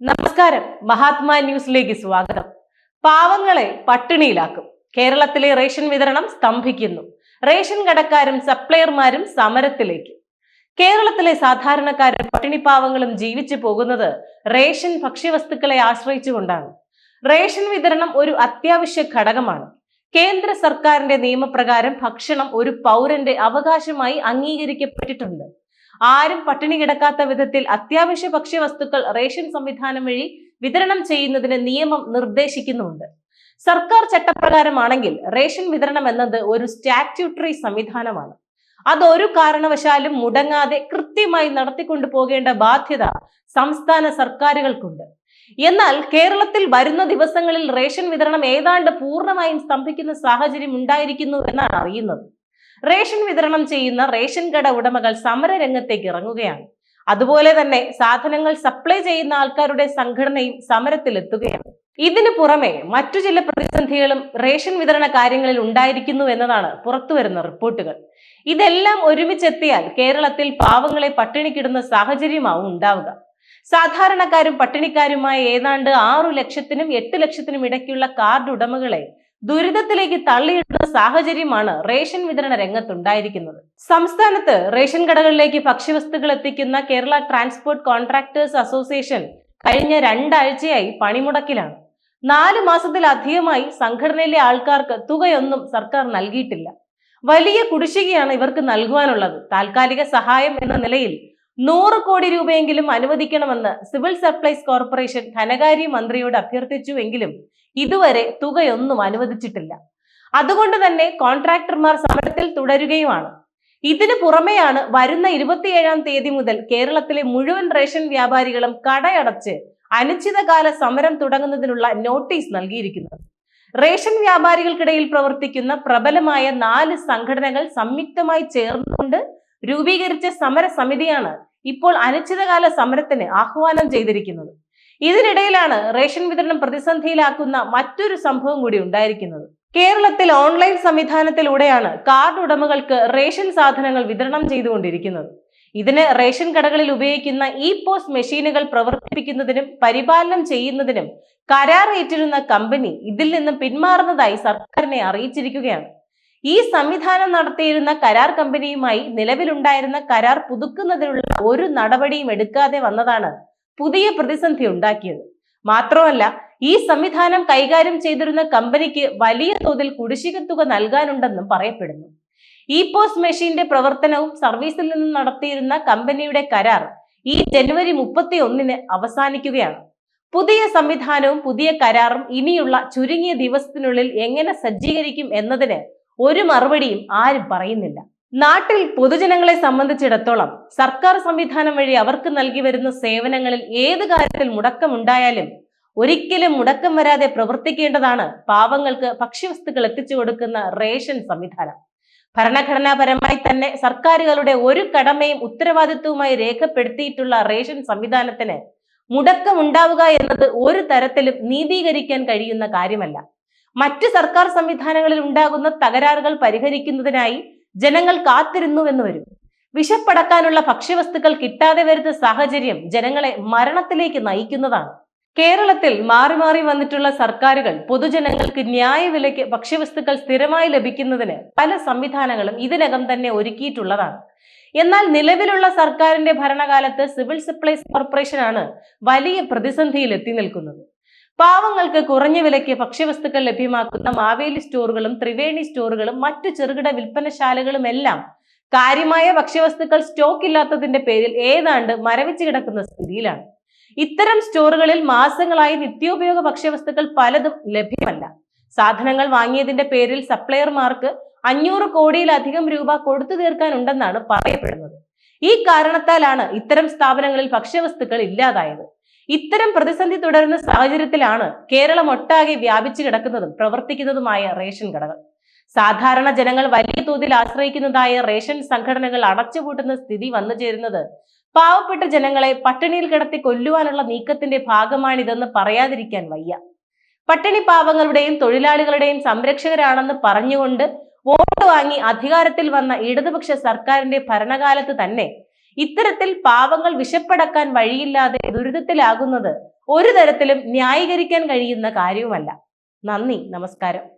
നമസ്കാരം. മഹാത്മാ ന്യൂസിലേക്ക് സ്വാഗതം. പാവങ്ങളെ പട്ടിണിയിലാക്കും. കേരളത്തിലെ റേഷൻ വിതരണം സ്തംഭിക്കുന്നു. റേഷൻ കടക്കാരും സപ്ലയർമാരും സമരത്തിലേക്ക്. കേരളത്തിലെ സാധാരണക്കാരും പട്ടിണിപ്പാവങ്ങളും ജീവിച്ചു പോകുന്നത് റേഷൻ ഭക്ഷ്യവസ്തുക്കളെ ആശ്രയിച്ചുകൊണ്ടാണ്. റേഷൻ വിതരണം ഒരു അത്യാവശ്യ ഘടകമാണ്. കേന്ദ്ര സർക്കാരിന്റെ നിയമപ്രകാരം ഭക്ഷണം ഒരു പൗരന്റെ അവകാശമായി അംഗീകരിക്കപ്പെട്ടിട്ടുണ്ട്. ആരും പട്ടിണി കിടക്കാത്ത വിധത്തിൽ അത്യാവശ്യ ഭക്ഷ്യവസ്തുക്കൾ റേഷൻ സംവിധാനം വഴി വിതരണം ചെയ്യുന്നതിന് നിയമം നിർദ്ദേശിക്കുന്നുണ്ട്. സർക്കാർ ചട്ടപ്രകാരമാണെങ്കിൽ റേഷൻ വിതരണം എന്നത് ഒരു സ്റ്റാറ്റ്യൂട്ടറി സംവിധാനമാണ്. അതൊരു കാരണവശാലും മുടങ്ങാതെ കൃത്യമായി നടത്തിക്കൊണ്ടു പോകേണ്ട ബാധ്യത സംസ്ഥാന സർക്കാരുകൾക്കുണ്ട്. എന്നാൽ കേരളത്തിൽ വരുന്ന ദിവസങ്ങളിൽ റേഷൻ വിതരണം ഏതാണ്ട് പൂർണമായും സ്തംഭിക്കുന്ന സാഹചര്യം ഉണ്ടായിരിക്കുന്നു എന്നാണ് അറിയുന്നത്. റേഷൻ വിതരണം ചെയ്യുന്ന റേഷൻ കട ഉടമകൾ സമര രംഗത്തേക്ക് ഇറങ്ങുകയാണ്. അതുപോലെ തന്നെ സാധനങ്ങൾ സപ്ലൈ ചെയ്യുന്ന ആൾക്കാരുടെ സംഘടനയും സമരത്തിലെത്തുകയാണ്. ഇതിനു പുറമെ മറ്റു ചില പ്രതിസന്ധികളും റേഷൻ വിതരണ കാര്യങ്ങളിൽ ഉണ്ടായിരിക്കുന്നു എന്നതാണ് പുറത്തുവരുന്ന റിപ്പോർട്ടുകൾ. ഇതെല്ലാം ഒരുമിച്ചെത്തിയാൽ കേരളത്തിൽ പാവങ്ങളെ പട്ടിണിക്കിടുന്ന സാഹചര്യമാവും ഉണ്ടാവുക. സാധാരണക്കാരും പട്ടിണിക്കാരുമായ ഏതാണ്ട് ആറു ലക്ഷത്തിനും എട്ട് ലക്ഷത്തിനും ഇടയ്ക്കുള്ള കാർഡ് ഉടമകളെ ദുരിതത്തിലേക്ക് തള്ളിയിടുന്ന സാഹചര്യമാണ് റേഷൻ വിതരണ രംഗത്തുണ്ടായിരിക്കുന്നത്. സംസ്ഥാനത്ത് റേഷൻ കടകളിലേക്ക് ഭക്ഷ്യവസ്തുക്കൾ എത്തിക്കുന്ന കേരള ട്രാൻസ്പോർട്ട് കോൺട്രാക്ടേഴ്സ് അസോസിയേഷൻ കഴിഞ്ഞ രണ്ടാഴ്ചയായി പണിമുടക്കിലാണ്. നാല് മാസത്തിലധികമായി സംഘടനയിലെ ആൾക്കാർക്ക് തുകയൊന്നും സർക്കാർ നൽകിയിട്ടില്ല. വലിയ കുടിശ്ശികയാണ് ഇവർക്ക് നൽകുവാനുള്ളത്. താൽക്കാലിക സഹായം എന്ന നിലയിൽ നൂറ് കോടി രൂപയെങ്കിലും അനുവദിക്കണമെന്ന് സിവിൽ സപ്ലൈസ് കോർപ്പറേഷൻ ധനകാര്യ മന്ത്രിയോട് അഭ്യർത്ഥിച്ചുവെങ്കിലും ഇതുവരെ തുകയൊന്നും അനുവദിച്ചിട്ടില്ല. അതുകൊണ്ട് തന്നെ കോൺട്രാക്ടർമാർ സമരത്തിൽ തുടരുകയുമാണ്. ഇതിനു പുറമെയാണ് വരുന്ന ഇരുപത്തിയേഴാം തീയതി മുതൽ കേരളത്തിലെ മുഴുവൻ റേഷൻ വ്യാപാരികളും കടയടച്ച് അനിശ്ചിതകാല സമരം തുടങ്ങുന്നതിനുള്ള നോട്ടീസ് നൽകിയിരിക്കുന്നത്. റേഷൻ വ്യാപാരികൾക്കിടയിൽ പ്രവർത്തിക്കുന്ന പ്രബലമായ നാല് സംഘടനകൾ സംയുക്തമായി ചേർന്നുകൊണ്ട് രൂപീകരിച്ച സമര സമിതിയാണ് ഇപ്പോൾ അനിശ്ചിതകാല സമരത്തിന് ആഹ്വാനം ചെയ്തിരിക്കുന്നത്. ഇതിനിടയിലാണ് റേഷൻ വിതരണം പ്രതിസന്ധിയിലാക്കുന്ന മറ്റൊരു സംഭവം കൂടി ഉണ്ടായിരിക്കുന്നത്. കേരളത്തിൽ ഓൺലൈൻ സംവിധാനത്തിലൂടെയാണ് കാർഡ് ഉടമകൾക്ക് റേഷൻ സാധനങ്ങൾ വിതരണം ചെയ്തുകൊണ്ടിരിക്കുന്നത്. ഇതിന് റേഷൻ കടകളിൽ ഉപയോഗിക്കുന്ന ഇ പോസ്റ്റ് മെഷീനുകൾ പ്രവർത്തിപ്പിക്കുന്നതിനും പരിപാലനം ചെയ്യുന്നതിനും കരാർ ഏറ്റിരുന്ന കമ്പനി ഇതിൽ നിന്നും പിന്മാറുന്നതായി സർക്കാരിനെ അറിയിച്ചിരിക്കുകയാണ്. ഈ സംവിധാനം നടത്തിയിരുന്ന കരാർ കമ്പനിയുമായി നിലവിലുണ്ടായിരുന്ന കരാർ പുതുക്കുന്നതിനുള്ള ഒരു നടപടിയും എടുക്കാതെ വന്നതാണ് പുതിയ പ്രതിസന്ധി ഉണ്ടാക്കിയത്. മാത്രമല്ല ഈ സംവിധാനം കൈകാര്യം ചെയ്തിരുന്ന കമ്പനിക്ക് വലിയ തോതിൽ കുടിശ്ശിക തുക നൽകാനുണ്ടെന്നും പറയപ്പെടുന്നു. ഇ പോസ്റ്റ് മെഷീന്റെ പ്രവർത്തനവും സർവീസിൽ നിന്നും നടത്തിയിരുന്ന കമ്പനിയുടെ കരാർ ഈ ജനുവരി മുപ്പത്തി ഒന്നിന് അവസാനിക്കുകയാണ്. പുതിയ സംവിധാനവും പുതിയ കരാറും ഇനിയുള്ള ചുരുങ്ങിയ ദിവസത്തിനുള്ളിൽ എങ്ങനെ സജ്ജീകരിക്കും എന്നതിന് ഒരു മറുപടിയും ആരും പറയുന്നില്ല. നാട്ടിൽ പൊതുജനങ്ങളെ സംബന്ധിച്ചിടത്തോളം സർക്കാർ സംവിധാനം വഴി അവർക്ക് നൽകി വരുന്ന സേവനങ്ങളിൽ ഏത് കാര്യത്തിൽ മുടക്കമുണ്ടായാലും ഒരിക്കലും മുടക്കം വരാതെ പ്രവർത്തിക്കേണ്ടതാണ് പാവങ്ങൾക്ക് ഭക്ഷ്യവസ്തുക്കൾ എത്തിച്ചു കൊടുക്കുന്ന റേഷൻ സംവിധാനം. ഭരണഘടനാപരമായി തന്നെ സർക്കാരുകളുടെ ഒരു കടമയും ഉത്തരവാദിത്വവുമായി രേഖപ്പെടുത്തിയിട്ടുള്ള റേഷൻ സംവിധാനത്തിന് മുടക്കമുണ്ടാവുക എന്നത് ഒരു തരത്തിലും നീതീകരിക്കാൻ കഴിയുന്ന കാര്യമല്ല. മറ്റ് സർക്കാർ സംവിധാനങ്ങളിൽ ഉണ്ടാകുന്ന തകരാറുകൾ പരിഹരിക്കുന്നതിനായി ജനങ്ങൾ കാത്തിരുന്നുവെന്ന് വരും. വിശപ്പടക്കാനുള്ള ഭക്ഷ്യവസ്തുക്കൾ കിട്ടാതെ വരുന്ന സാഹചര്യം ജനങ്ങളെ മരണത്തിലേക്ക് നയിക്കുന്നതാണ്. കേരളത്തിൽ മാറി മാറി വന്നിട്ടുള്ള സർക്കാരുകൾ പൊതുജനങ്ങൾക്ക് ന്യായവിലയ്ക്ക് ഭക്ഷ്യവസ്തുക്കൾ സ്ഥിരമായി ലഭിക്കുന്നതിന് പല സംവിധാനങ്ങളും ഇതിനകം തന്നെ ഒരുക്കിയിട്ടുള്ളതാണ്. എന്നാൽ നിലവിലുള്ള സർക്കാരിന്റെ ഭരണകാലത്ത് സിവിൽ സപ്ലൈസ് കോർപ്പറേഷനാണ് വലിയ പ്രതിസന്ധിയിൽ എത്തി നിൽക്കുന്നത്. പാവങ്ങൾക്ക് കുറഞ്ഞ വിലയ്ക്ക് ഭക്ഷ്യവസ്തുക്കൾ ലഭ്യമാക്കുന്ന മാവേലി സ്റ്റോറുകളും ത്രിവേണി സ്റ്റോറുകളും മറ്റു ചെറുകിട വിൽപ്പനശാലകളും എല്ലാം കാര്യമായ ഭക്ഷ്യവസ്തുക്കൾ സ്റ്റോക്ക് ഇല്ലാത്തതിന്റെ പേരിൽ ഏതാണ്ട് മരവിച്ചു കിടക്കുന്ന സ്ഥിതിയിലാണ്. ഇത്തരം സ്റ്റോറുകളിൽ മാസങ്ങളായി നിത്യോപയോഗ ഭക്ഷ്യവസ്തുക്കൾ പലതും ലഭ്യമല്ല. സാധനങ്ങൾ വാങ്ങിയതിന്റെ പേരിൽ സപ്ലയർമാർക്ക് അഞ്ഞൂറ് കോടിയിലധികം രൂപ കൊടുത്തു തീർക്കാനുണ്ടെന്നാണ് പറയപ്പെടുന്നത്. ഈ കാരണത്താലാണ് ഇത്തരം സ്ഥാപനങ്ങളിൽ ഭക്ഷ്യവസ്തുക്കൾ ഇല്ലാതായത്. ഇത്തരം പ്രതിസന്ധി തുടരുന്ന സാഹചര്യത്തിലാണ് കേരളം ഒട്ടാകെ വ്യാപിച്ചു കിടക്കുന്നതും പ്രവർത്തിക്കുന്നതുമായ റേഷൻ കടകൾ. സാധാരണ ജനങ്ങൾ വലിയ തോതിൽ ആശ്രയിക്കുന്നതായ റേഷൻ സംഘടനകൾ അടച്ചുപൂട്ടുന്ന സ്ഥിതി വന്നു ചേരുന്നത് പാവപ്പെട്ട ജനങ്ങളെ പട്ടിണിയിൽ കിടത്തി കൊല്ലുവാനുള്ള നീക്കത്തിന്റെ ഭാഗമാണിതെന്ന് പറയാതിരിക്കാൻ വയ്യ. പട്ടിണി പാവങ്ങളുടെയും തൊഴിലാളികളുടെയും സംരക്ഷകരാണെന്ന് പറഞ്ഞുകൊണ്ട് വോട്ട് വാങ്ങി അധികാരത്തിൽ വന്ന ഇടതുപക്ഷ സർക്കാരിന്റെ ഭരണകാലത്ത് തന്നെ ഇത്തരത്തിൽ പാവങ്ങൾ വിശപ്പടക്കാൻ വഴിയില്ലാതെ ദുരിതത്തിലാകുന്നത് ഒരു തരത്തിലും ന്യായീകരിക്കാൻ കഴിയുന്ന കാര്യവുമല്ല. നന്ദി. നമസ്കാരം.